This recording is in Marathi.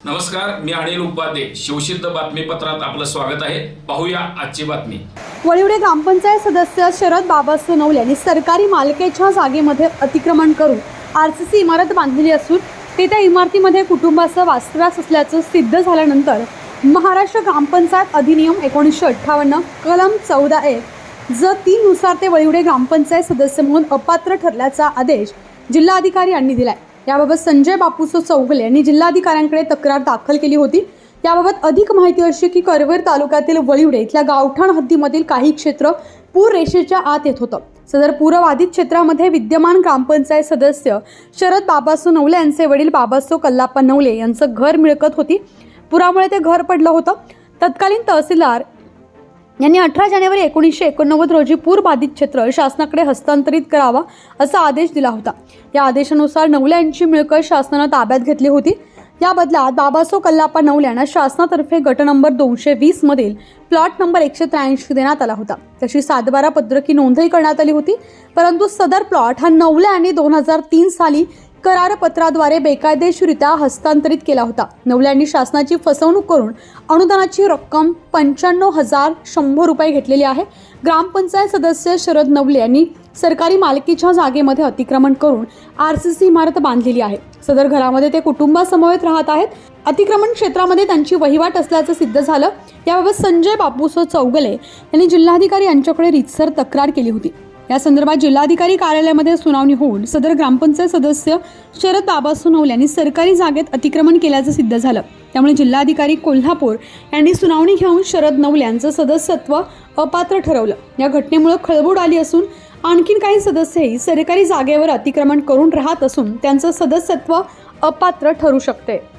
नमस्कार मी अनिल उपाध्ये. शिवसिद्ध बातमीपत्रात आपलं स्वागत आहे. पाहूया आजची बातमी. वळिवडे ग्रामपंचायत सदस्य शरद बाबा सोनवले यांनी सरकारी मालकीच्या जागेमध्ये अतिक्रमण करून आरसीसी इमारत बांधलेली असून ते त्या इमारतीमध्ये कुटुंबाचं वास्तव्यास असल्याचं सिद्ध झाल्यानंतर महाराष्ट्र ग्रामपंचायत अधिनियम एकोणीसशे अठ्ठावन्न कलम चौदा एक ज तीननुसार ते वळिवडे ग्रामपंचायत सदस्य म्हणून अपात्र ठरल्याचा आदेश जिल्हाधिकारी यांनी दिलाय. याबाबत संजय बापूसो चौगले यांनी जिल्हाधिकाऱ्यांकडे तक्रार दाखल केली होती. याबाबत अधिक माहिती अशी की करवीर तालुक्यातील वळिवडे इथल्या गावठाण हद्दीमधील काही क्षेत्र पूर रेषेच्या आत येत होतं. सदर पूरबाधित क्षेत्रामध्ये विद्यमान ग्रामपंचायत सदस्य शरद बाबासो नवले यांचे वडील बाबासो कल्लाप्पा नवले यांचं घर मिळकत होती. पुरामुळे ते घर पडलं होतं. तत्कालीन तहसीलदार यांनी अठरा जानेवारी एकोणीसशे एकोणनव्वद रोजी पूर बाधित क्षेत्र शासनाकडे हस्तांतरित करावा असा आदेश दिला होता. या आदेशानुसार नवल्यांची मिळकत शासनानं ताब्यात घेतली होती. या बदलात बाबासो कल्लापा नवले शासनातर्फे गट नंबर दोनशे वीस मधील प्लॉट नंबर एकशे त्र्याऐंशी देण्यात आला होता. तशी सातबारा पत्रकी नोंदही करण्यात आली होती. परंतु सदर प्लॉट हा नवल्या आणि दोन हजार तीन साली करारपत्राद्वारे बेकायदेशीरित्या हस्तांतरित केला होता. नवल्यांनी शासनाची फसवणूक करून अनुदानाची रक्कम पंच्याण्णव हजार शंभर रुपये घेतलेली आहे. ग्रामपंचायत सदस्य शरद नवले यांनी सरकारी मालकीच्या जागेमध्ये अतिक्रमण करून आर सी सी इमारत बांधलेली आहे. सदर घरामध्ये ते कुटुंबासमवेत राहत आहेत. अतिक्रमण क्षेत्रामध्ये त्यांची वहिवाट असल्याचं सिद्ध झालं. याबाबत संजय बापूसो चौगले यांनी जिल्हाधिकारी यांच्याकडे रितसर तक्रार केली होती. या संदर्भात जिल्हाधिकारी कार्यालयामध्ये सुनावणी होऊन सदर ग्रामपंचायत सदस्य शरद बाबा सोनवले यांनी सरकारी जागेत अतिक्रमण केल्याचं सिद्ध झालं. त्यामुळे जिल्हाधिकारी कोल्हापूर यांनी सुनावणी घेऊन शरद नवले यांचं सदस्यत्व अपात्र ठरवलं. या घटनेमुळे खळबूड आली असून आणखीन काही सदस्यही सरकारी जागेवर अतिक्रमण करून राहत असून त्यांचं सदस्यत्व अपात्र ठरू शकते.